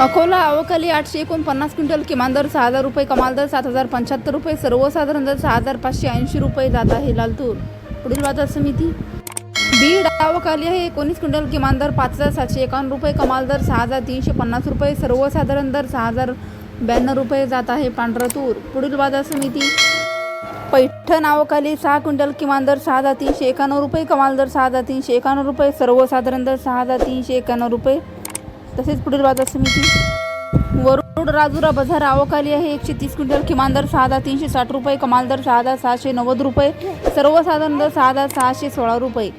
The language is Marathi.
अकोला अवकाली आठशे एकोणपन्नास क्विंटल किमान दर सहा हजार रुपये कमाल दर सात हजार पंच्याहत्तर रुपये सर्वसाधारण दर सहा हजार पाचशे ऐंशी रुपये जात आहे लाल तूर पुढील बाजार समिती. बीड अवकाली आहे एकोणीस क्विंटल किमान दर पाच हजार सातशे एकावन्न रुपये कमाल दर सहा हजार तीनशे पन्नास रुपये सर्वसाधारण दर सहा हजार ब्याण्णव रुपये जात आहे पांढरा तूर पुढील बाजार समिती. पैठण अवकाली सहा क्विंटल किमान दर सहा हजार तीनशे एकाण्णव रुपये कमाल दर सहा हजार तीनशे एकाण्णव रुपये सर्वसाधारण दर सहा हजार तीनशे एकाण्णव रुपये तसेच पुढील बाजार समिती वरुड राजुरा बाजार आवकाली आहे. एकशे तीस क्विंटल किमान दर सहा हजार तीनशे साठ रुपये कमाल दर सहा हजार सहाशे नव्वद रुपये सर्वसाधारण दर सहा हजार सहाशे सोळा रुपये.